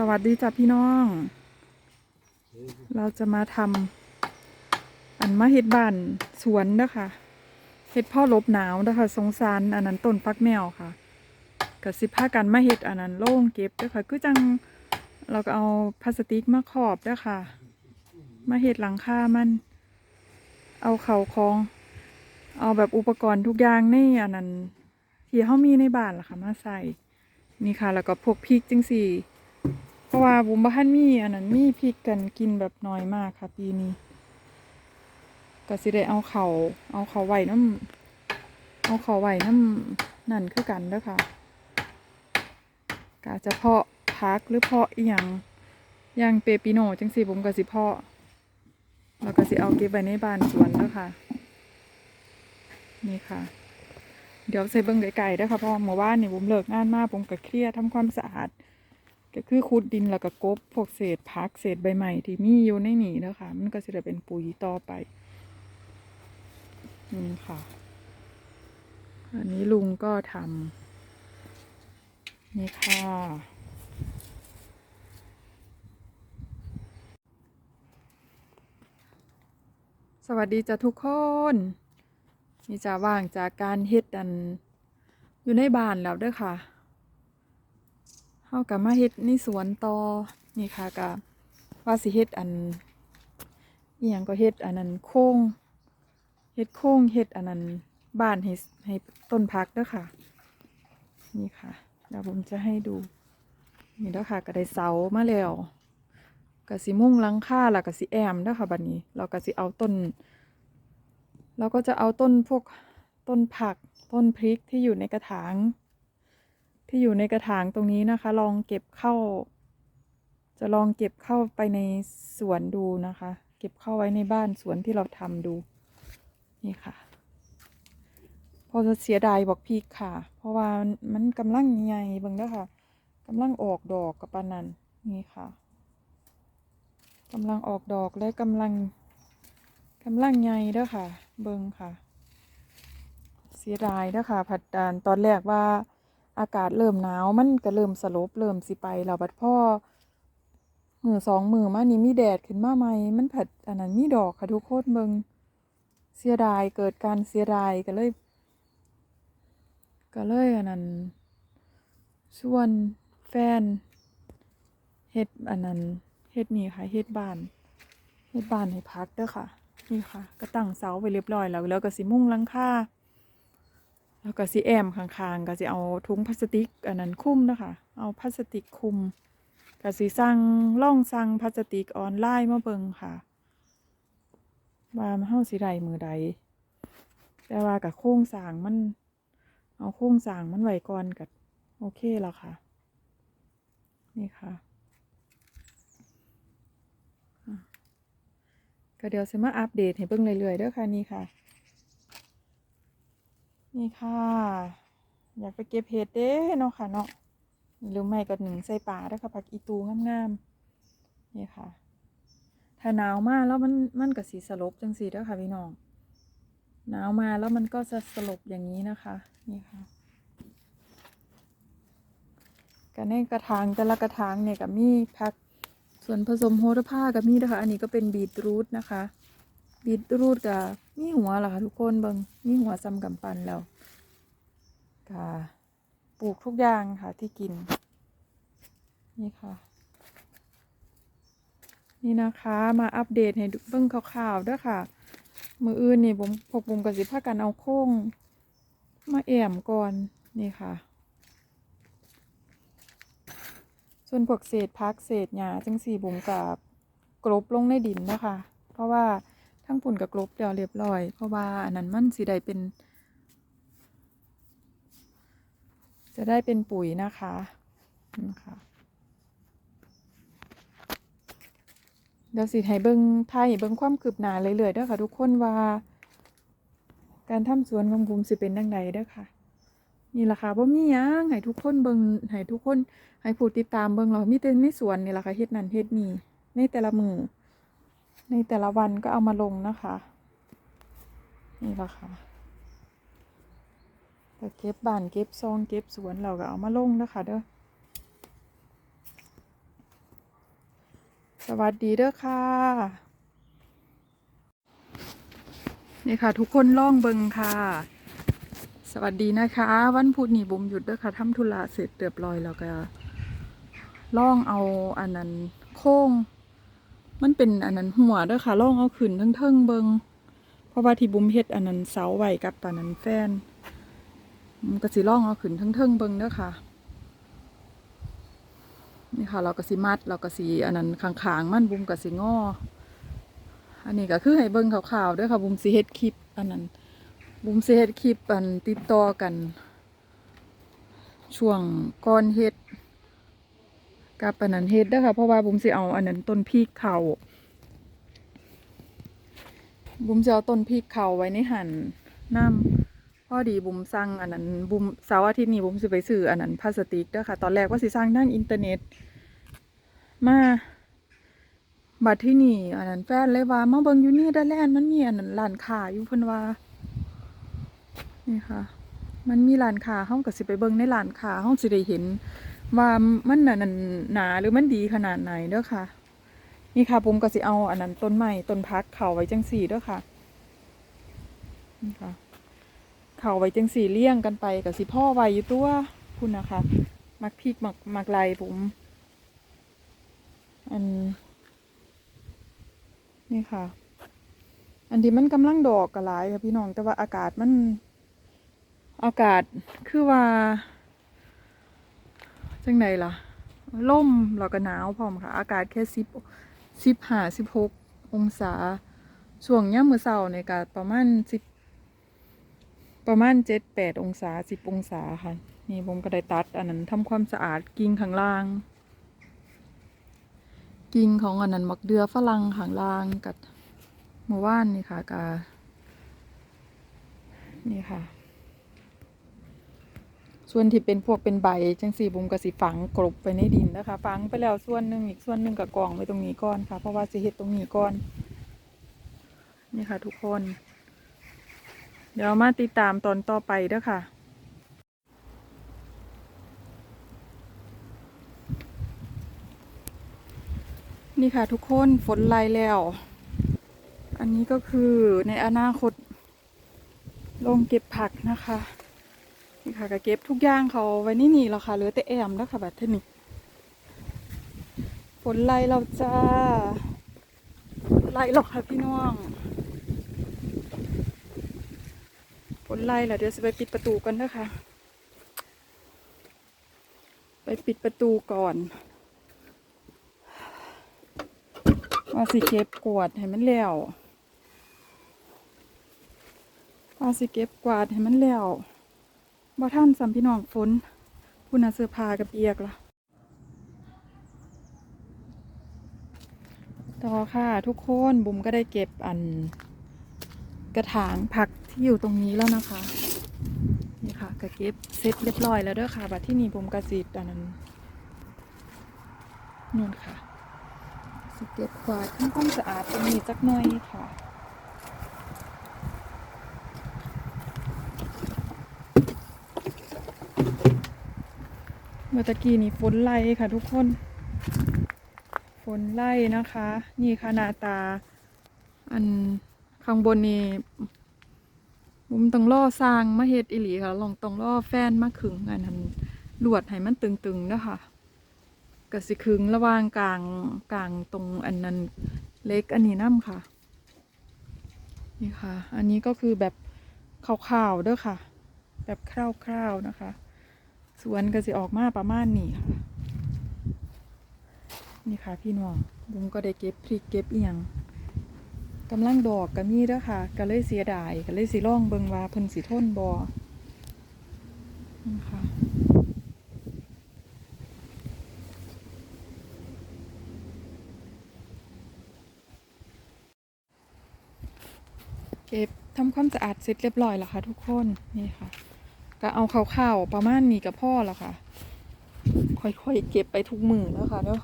สวัสดีจ้ะพี่น้อง เราจะมาทำอันมาเฮ็ดบ้านสวนเด้อค่ะเฮ็ดพ่อลบหนาวเด้อค่ะสงสารอันนั้นต้นฟักแมวค่ะกับสิพากันมาเฮ็ดอันนั้นโล่งเก็บเด้อค่ะคือจังเราก็เอาพลาสติกมาขอบเด้อค่ะ มาเฮ็ดหลังคามัน เอาเข่าของ เอาแบบอุปกรณ์ทุกอย่างในอันนั้นที่เฮามีในบ้านล่ะค่ะมาใส่นี่ค่ะ แล้วก็พวกพริกจังสี่ เพราะว่าบุมบ้านมีอันนั้นมีพริกกันกินแบบน้อยมากค่ะ ปีนี้ก็สิได้เอาเขาเอาเขาไหวน้ำเอาเขาไหวน้ำนั่นคือกันเด้อค่ะกะจะเพาะพักหรือเพาะอีหยังอย่างเปปิโนจังสี่ผมก็สิเพาะแล้วก็สิเอาเก็บไว้ในบ้านสวนเด้อค่ะ นี่ค่ะ เดี๋ยวใส่เบิ้งไก่ๆด้อค่ะเพราะว่าเมื่อวานนี่ผมเลิกงานมาผมก็เครียดทำความสะอาด ก็คือขุดดินแล้วก็กบพวกเศษพักเศษใบไม้ที่มีอยู่ในนี่นะคะมันก็จะได้เป็นปุ๋ยต่อไปนี่ค่ะ อันนี้ลุงก็ทำนี่ค่ะ สวัสดีจ้ะทุกคนนี่จะว่างจากการเฮ็ดอันอยู่ในบ้านแล้วด้อค่ะ เฮากับมาเฮ็ดในสวนต่อนี่ค่ะกับว่าสิเฮ็ดอันอีหยังก็เฮ็ดอันนั้นโค้งเฮ็ดโค้งเฮ็ดอันนั้นบ้านให้ให้ต้นพักเด้อค่ะ นี่ค่ะเดี๋ยวผมจะให้ดู นี่เด้อค่ะก็ได้เสามาแล้วก็สิมุ่งลังคาแล้วก็สิแอมเด้อค่ะบัดนี้ เราก็สิเอาต้นเราก็จะเอาต้นพวกต้นผักต้นพริกที่อยู่ในกระถาง ที่อยู่ในกระถางตรงนี้นะคะ ลองเก็บเข้า จะลองเก็บเข้าไปในสวนดูนะคะ เก็บเข้าไว้ในบ้านสวนที่เราทำดู นี่ค่ะ พอจะเสียดายบอกพีกค่ะ เพราะว่ามันกำลังใหญ่เบิ่งเด้อค่ะกำลังออกดอกกับปานันนี่ค่ะกำลังออกดอกและกำลังกำลังใหญ่เด้อค่ะ เบิ่งค่ะ เสียดายเด้อค่ะ ผัดดานตอนแรกว่า อากาศเริ่มหนาวมันก็เริ่มสลบเริ่มสิไปแล้วบัดพ่อมือสองมือมานี่มีแดดขึ้นมาใหม่มันผัดอันนั้นมีดอกค่ะทุกคนเบิงเสียดายเกิดการเสียดายก็เลย ก็เลยอันนั้นชวนแฟนเฮ็ดอันนั้นเฮ็ดนี่ค่ะเฮ็ดบ้านเฮ็ดบ้านให้พักเด้อค่ะ นี่ค่ะ ก็ตั้งเสาไว้เรียบร้อยแล้วแล้วก็สิมุ่งลังคา แล้วก็สีแอมข้างๆ ก็จะเอาถุงพลาสติกอันนั้นคุ้มนะคะ เอาพลาสติกคุมก็สีสั่งล่องสั่งพลาสติกออนไลน์มาเบิงค่ะ ว่ามันเฮาสิได้มือใด แต่ว่ากับโครงสร้างมัน เอาโครงสร้างมันไว้ก่อนกับโอเคแล้วค่ะ นี่ค่ะอะก็เดี๋ยวจะมาอัปเดตให้เบิ่งเรื่อยๆเด้อค่ะนี่ค่ะ นี่ค่ะ อยากไปเก็บเห็ดเด้เนาะค่ะเนาะหรือไม่ก็หนึ่งใส่ป่าด้วค่ะผักอีตูงามๆนี่ค่ะ ถ้าหนาวมากแล้วมันมันก็สีสลบจังสีด้วค่ะพี่น้องหนาวมาแล้วมันก็จะสลบอย่างนี้นะคะ นี่ค่ะกันในกระถางแต่ละกระถางเนี่ยกับมีผักส่วนผสมโหระพากับมีนะคะ อันนี้ก็เป็นบีทรูทนะคะ บีทรูทกับ มีหัวเหรอคะทุกคนเบิงมีหัวซ้ำกำปั้นแล้วก็ปลูกทุกอย่างค่ะที่กิน นี่ค่ะ นี่นะคะมาอัปเดตให้ดูเบิ่งข่าวๆด้วยค่ะ มืออื่นนี่ผมพกบุมกับสิพากันเอาโค้ง มาแอมก่อนนี่ค่ะ ส่วนพวกเศษพักเศษหญ้าจังสี่บุ๋มกับกลบลงในดินนะคะ เพราะว่า ทั้งปุ่นกับกลบเดียวเรียบร้อย เพราะว่าอันนั้นมันสิได้เป็น จะได้เป็นปุ๋ยนะคะนี่ค่ะเดี๋ยวสิให้เบิ้งไทยเบิ้งความคืบหน้าเรื่อยๆเด้อค่ะทุกคนว่า การทำสวนของบุมสิเป็นดังใดเด้อค่ะ นี่แหละค่ะว่มีหยังให้ทุกคนเบิ่งให้ทุกคนให้ผู้ติดตามเบิ่งเรามีแต่ในสวนนี่แหละค่ะเฮ็ดนั่นเฮ็ดนี่ในแต่ละมือ ในแต่ละวันก็เอามาลงนะคะ นี่แหละค่ะก็เก็บบ้านเก็บซองเก็บสวนเราก็เอามาลงนะคะเด้อสวัสดีเด้อค่ะ นี่ค่ะ ทุกคนล่องเบิงค่ะ สวัสดีนะคะ วันพุธนี่บุมหยุดเด้อค่ะทำธุระเสร็จเรียบร้อยแล้วก็ล่องเอาอันนั้นโค้ง มันเป็นอันนั้นหัวเด้อค่ะล่องเอาขึ้นทั้งเทิงเบิงเพราะว่าที่บุ้มเฮ็ดอันนั้นเสาไว้กับตอนนั้นแฟนมันก็สิล่องเอาขึ้นทั้งเทิงเบิงเด้อค่ะนี่ค่ะ เราก็สิมัดเราก็สิอันนั้นขางๆมันบุ้มก็สิงออันนี้ก็คือให้เบิงข่าวๆเด้วยค่ะบุ้มสิเฮ็ดคลิปอันนั้นบุ้มสิเฮ็ดคลิปอันติดต่อกัน ช่วงก่อนเฮ็ด กับอันนั้นเฮ็ดเด้ค่ะเพราะว่าบุ้มสิเอาอันนั้นต้นพริกเขาบุ้มจะเอาต้นพริกเขาไว้ในหั่นน้ำพอดีบุ้มสั่งอันนั้นบุ้มเสาร์อาทิตย์นี้บุ้มสิไปซื้ออันนั้นพลาสติกเด้ค่ะตอนแรกว่าสิสั่งทางอินเทอร์เน็ต มาบัดที่นี่อันนั้นแฟนเลยว่ามาเบิงอยู่นี่ด้แลนด์มันมีอันนั้นร้านค้าอยู่เพิ่นว่านี่ค่ะ มันมีร้านค้าเฮาก็สิไปเบิงในร้านค้าเฮาสิได้เห็น ว่ามันน่ะหนาหรือมันดีขนาดไหนเด้อค่ะ นี่ค่ะผมก็สิเอาอันนั้นต้นไม้ต้นพักเข้าไว้จังสี่เด้อค่ะนี่ค่ะเข้าไว้จังสี่เลี้ยงกันไปก็สิพ่อไว้อยู่ตัวคุณนะคะมักพริกมักมักไรผมอันนี่ค่ะ อันที่มันกำลังดอกกระหลายค่ะพี่น้องแต่ว่าอากาศมัน อากาศคือว่า จังไหนล่ะล่มแล้วก็หนาวพร้อมค่ะ อากาศแค่สิบสิบห้าสิบหกองศาช่วงย่ามมือเสาเนี่ยก็ประมาณสิบประมาณเจ็ดแปดองศาสิบองศาค่ะ นี่ผมก็ได้ตัด อันนั้นทำความสะอาดกิ่งข้างล่าง กิ่งของอันนั้นมักเดือฝรั่งข้างล่างกับเมื่อวานนี่ค่ะกานี่ค่ะ ส่วนที่เป็นพวกเป็นใบจังสี่บุมกสิฝังกลบไปในดินนะคะ ฝังไปแล้วส่วนหนึ่งอีกส่วนหนึ่งกับกองไว้ตรงนี้ก่อนค่ะ เพราะว่าสิเห็ดตรงนี้ก่อน นี่ค่ะ ทุกคน เดี๋ยวมาติดตามตอนต่อไปเด้อค่ะนี่ค่ะทุกคนฝนไล่แล้ว อันนี้ก็คือในอนาคตลงเก็บผักนะคะ นี่ค่ะก็เก็บทุกอย่างเขาไว้นี่นี่แล้วค่ะเหลือแต่แอมแล้วค่ะแบบเทานี้ฝนไล่เราจ้าไล่หรอกค่ะพี่น้องฝนไล่แล้วเดี๋ยวจะไปปิดประตูกันนะคะไปปิดประตูก่อนว่าสิเก็บกวาดให้มันแล้วว่าสิเก็บกวาดให้มันแล้ว บ่ท่านสัมพี่น้องฝนพูน่ะเสื้อผ้ากับเปียกละต่อค่ะทุกคนบุ๋มก็ได้เก็บอันกระถางผักที่อยู่ตรงนี้แล้วนะคะ นี่ค่ะก็เก็บเสร็จเรียบร้อยแล้วเด้อค่ะบัดที่นี่บุ๋มกระสีอันนั้นนู่นค่ะสเก็บกวาดทำความสะอาดตรงนี้จักหน่อยค่ะ มื่อตะกี้นี่ฝนไล่ค่ะ ทุกคน ฝนไล่นะคะ นี่ค่ะหน้าตา อันข้างบนนี่บุมต้องล่อสร้างมาเฮ็ดอิหลีค่ะ ลองต้องล่อแฟนมาขึงอันนั้นลวดให้มันตึงๆนะคะก็สิคึงระหว่างกลางกลางตรงอันนั้นเล็กอันนี้น้ำค่ะ นี่ค่ะ อันนี้ก็คือแบบคร่าวๆเด้อค่ะ แบบคร่าวๆนะคะ สวนก็สิออกมาประมาณนี้ค่ะ นี่ค่ะพี่น้องบุ้มก็ได้เก็บพริกเก็บเอียงกำลังดอกก็มีเด้อค่ะก็เลยเสียดายก็เลยสิล่องเบิงว่าเพิ่นสิทนบอนี่ค่ะเก็บทำความสะอาดเสร็จเรียบร้อยแล้วค่ะทุกคนนี่ค่ะ ก็เอาข้าวๆประมาณนี้กับพ่อแล้วค่ะ ค่อยๆเก็บไปทุกมือแล้วค่ะเนาะ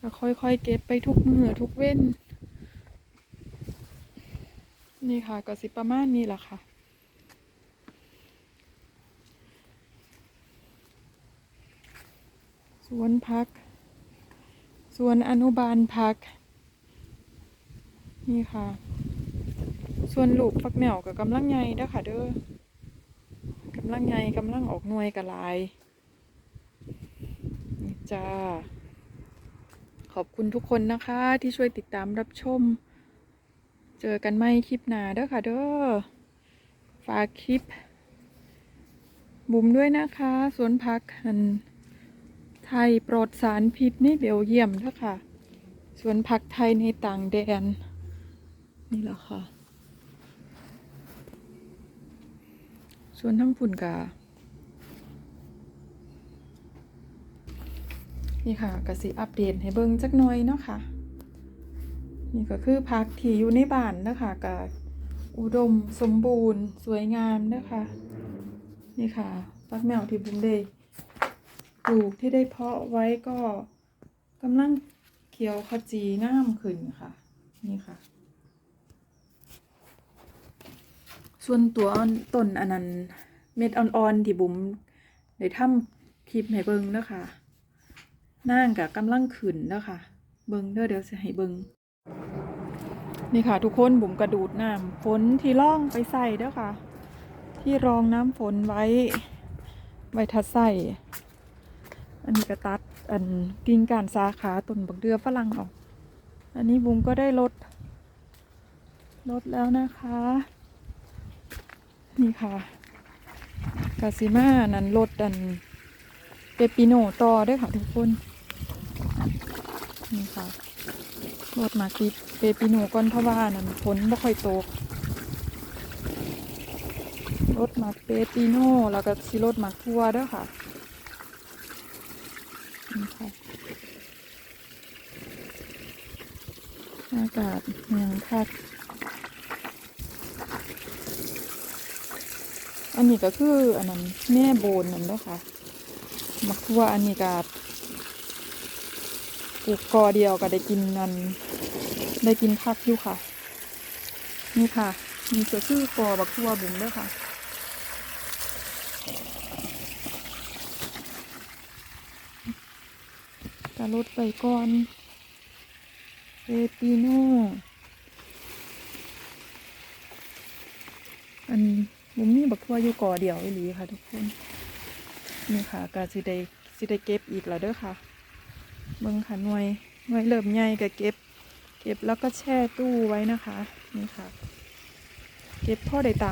ก็ค่อยๆเก็บไปทุกมือทุกเว้น นี่ค่ะก็สิประมาณนี้แหละค่ะสวนพักสวนอนุบาลพัก นี่ค่ะ ส่วนลูกฟักแมวกับกำลังใหญ่เด้อค่ะเด้อ กำลังใหญ่กำลังออกหน่วยกับลายนี่จ้า ขอบคุณทุกคนนะคะที่ช่วยติดตามรับชม เจอกันใหม่คลิปหน้าเด้อค่ะเด้อฝากคลิป บุ๋มด้วยนะคะสวนพักหันไทยปลอดสารพิษในเบลเยี่ยมเด้อค่ะสวนพักไทยในต่างแดน นี่แหละค่ะ ส่วนทั้งฝุ่นกานี่ค่ะกสิอัปเดตให้เบิ่งจักหน่อยเนาะค่ะ นี่ก็คือพักที่อยู่ในบ้านนะคะกับอุดมสมบูรณ์ สวยงามนะคะนี่ค่ะฟักแมวที่บุ้มได้ปลูกที่ได้เพาะไว้ก็กำลังเขียวขจีงามขึ้นค่ะ นี่ค่ะ ส่วนตัวต้นอันนั้นเม็ดอ่อนๆที่บุ๋มได้ทำคลิปให้เบิ่งนะคะนางกับกำลังขึ้นนะคะเบิ่งเด้อเดี๋ยวจะให้เบิ่งนี่ค่ะ ทุกคนบุ๋มกระดูดน้ำฝนที่ร่องไปใส่เด้อค่ะ ที่รองน้ำฝนไว้ไว้ทัดใส่อันนี้ก็ตัดอันกิ่งกานสาขาต้นบักเดือฝรั่งออก อันนี้บุ๋มก็ได้ลดลดแล้วนะคะ นี่ค่ะกาซิมานั้นลดอันเปปิโนต่อได้วยค่ะทุกคน นี่ค่ะลดมาติดเปปิโนก่อนเพราะว่านั้นฝนไม่ค่อยตกลดมาเปปิโนแล้วก็ซิลดมาทัวด้วยค่ะนี่ค่ะอากาศยังคัก อันนี้ก็คืออันนั้นแม่โบนนั่นเด้อค่ะ มักทั่วอันนี้ก็ปลูกกอเดียวก็ได้กินนันได้กินคักอยู่ค่ะ นี่ค่ะนี่ก็คือกอบักทั่วบุ๋มเด้อค่ะกระลดไปก่อนเปปิโน่อัน บุมมีบักทั่วอยู่ก่อเดียวอีหลีค่ะ ทุกคนนี่ค่ะก็สิได้สิได้เก็บอีกแล้วเด้อค่ะเบิ่งค่ะหน่วยหน่วยเริ่มใหญ่ก็เก็บ เก็บแล้วก็แช่ตู้ไว้นะคะ นี่ค่ะ เก็บพ่อได้ต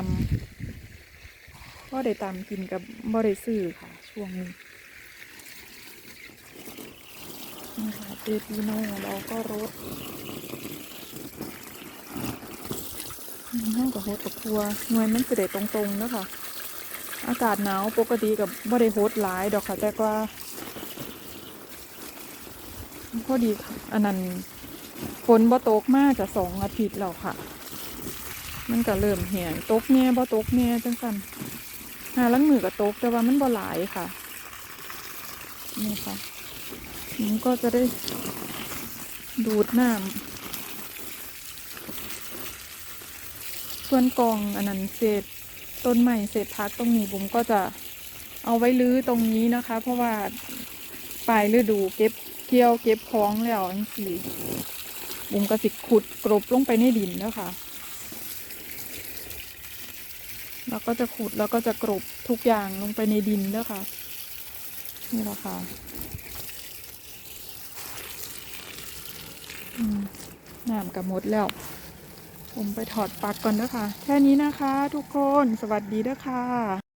ำพ่อได้ตำกินกับบ่ได้ซื้อค่ะ ช่วงนี้นี่ค่ะเปปิโน่เราก็รด ห้องกับโฮดกับครัวหน่วยมันจะได้ตรงๆนะคะอากาศหนาวปกติกับบ่ได้โฮดหลายดอกค่ะ แต่ว่าพอดีค่ะอันนั้นฝนบ่ตกมากจะสองอาทิตย์แล้วค่ะ มันก็เริ่มแห้งตกแน่บ่ตกแน่จังสันหาลังมือก็ตกแต่ว่ามันบ่หลายค่ะ นี่ค่ะมันก็จะได้ดูดน้ำ ส่วนกองอันนั้นเศษต้นใหม่เศษพักตรงนี้ผมก็จะเอาไว้ลื้อตรงนี้นะคะ เพราะว่าปลายฤดูเก็บเกี่ยวเก็บของแล้วอันสี่บุมก็สิขุดกรบลงไปในดินแล้วค่ะ แล้วก็จะขุดแล้วก็จะกรบทุกอย่างลงไปในดินแล้วค่ะ นี่แหละค่ะน้ำกับมดแล้ว ผมไปถอดปลั๊กก่อนนะคะ แค่นี้นะคะทุกคน สวัสดีนะคะ